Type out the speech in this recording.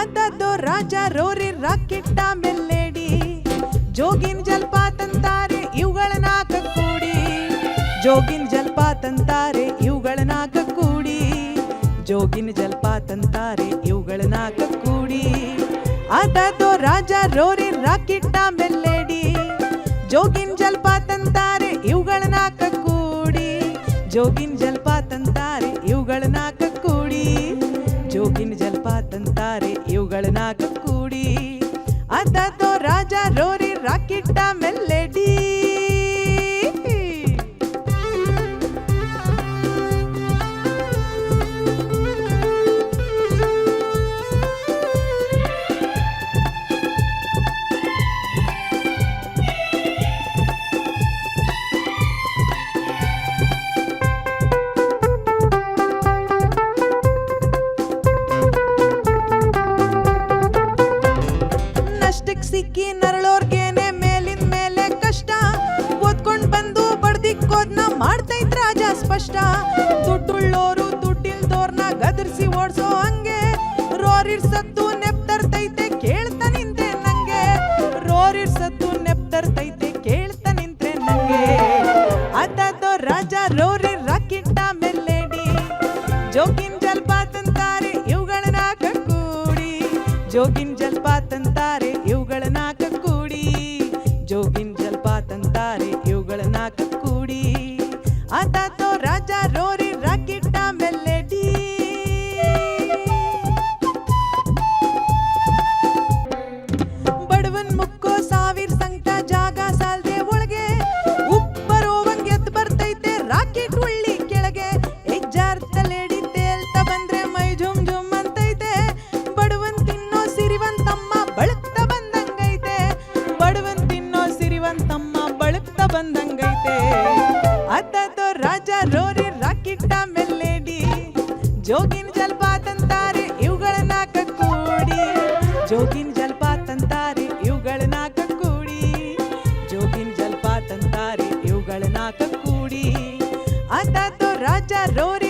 ಅದದ್ದು ರಾಜ Rory ರಾಕೆಟ್ಟ ಮೆಲ್ಲೇಡಿ, Jogin ಜಲಪಾತಂತಾರೆ ಇವುಗಳ ನಾಕ ಕೂಡಿ. ಜೋಗಿನ್ ಜಲಪಾತಂತಾರೆ ಇವುಗಳ ನಾಕ ಕೂಡಿ. ಜೋಗಿನ ಜಲಪಾತಂತಾರೆ ಇವುಗಳ ನಾಕ ಕೂಡಿ. ಅದದ್ದು ರಾಜ ರೋರಿ ರಾಕೆಟ್ಟ ಮೆಲ್ಲೇಡಿ, ಜೋಗಿನ್ ಜಲಪಾತಂತಾರೆ ಇವುಗಳ ನಾಕ ಕೂಡಿ. ಜೋಗಿನ್ ಜಲಪಾತಂತಾರೆ ಇವುಗಳ ನಾಕ ಕೂಡಿ. ಜೋಗಿನ ಜಲಪಾತಂತಾರೆ ಅದದ್ದು ಸಿಕ್ಕಿ ನರಳೋರ್ಗೇನೆ ಮೇಲಿನ ಮೇಲೆ ಕಷ್ಟ. ಓದ್ಕೊಂಡ್ ಬಂದು ಬಡ್ದಿಕ್ಕೋದ್ನ ಮಾಡ್ತೈತ್ ರಾಜ ಸ್ಪಷ್ಟ. ದುಡ್ಡುಳ್ಳೋರು ದುಡ್ಡಿಲ್ದೋರ್ನ ಗದರ್ಸಿ ಓಡ್ಸೋ ಹಂಗೆ. ರೋರಿರ್ ರೋರಿರ್ಸತ್ತು ನೆಪ್ತರ್ತೈತೆ ಕೇಳ್ತಾ ನಿಂತೆ ನಂಗೆ. ರೋರಿರ್ ರೋರಿರ್ಸತ್ತು ನೆಪ್ತರ್ತೈತೆ ಕೇಳ್ತಾ ನಿಂತ್ರೆ ನಂಗೆ. ಅದದ್ದು ರಾಜ ರೋರಿ ರಾಕಿಟ್ಟ ಮೆಲ್ಲೇಡಿ. ಜೋಗಿನ್ ಜಲ್ಪಾತಂತಾರೆ ಇವುಗಳನ್ನ ಕಕ್ಕೂಡಿ ಕೂಡಿ ಜೋಗಿನ್ ಜಲಪಾತಂತಾರೆ ನಾಕ ಬಂದಂಗೈತೆ. ಅತ್ತೋ ರಾಜ ರೋರಿ ರಾಕಿಟ್ಟ ಮೆಲ್ಲೇಡಿ. ಜೋಗಿನ ಜಲಪಾತ ಅಂತಾರೆ ಇವುಗಳನ್ನ ಕಕ್ಕೂಡಿ. ಜೋಗಿನ ಜಲಪಾತ ಅಂತಾರೆ ಇವುಗಳನ್ನ ಕಕ್ಕೂಡಿ. ಜೋಗಿನ ಜಲಪಾತ ಅಂತಾರೆ ಇವುಗಳನ್ನ ಕಕ್ಕೂಡಿ. ಅತ್ತೋ ರಾಜ ರೋರಿ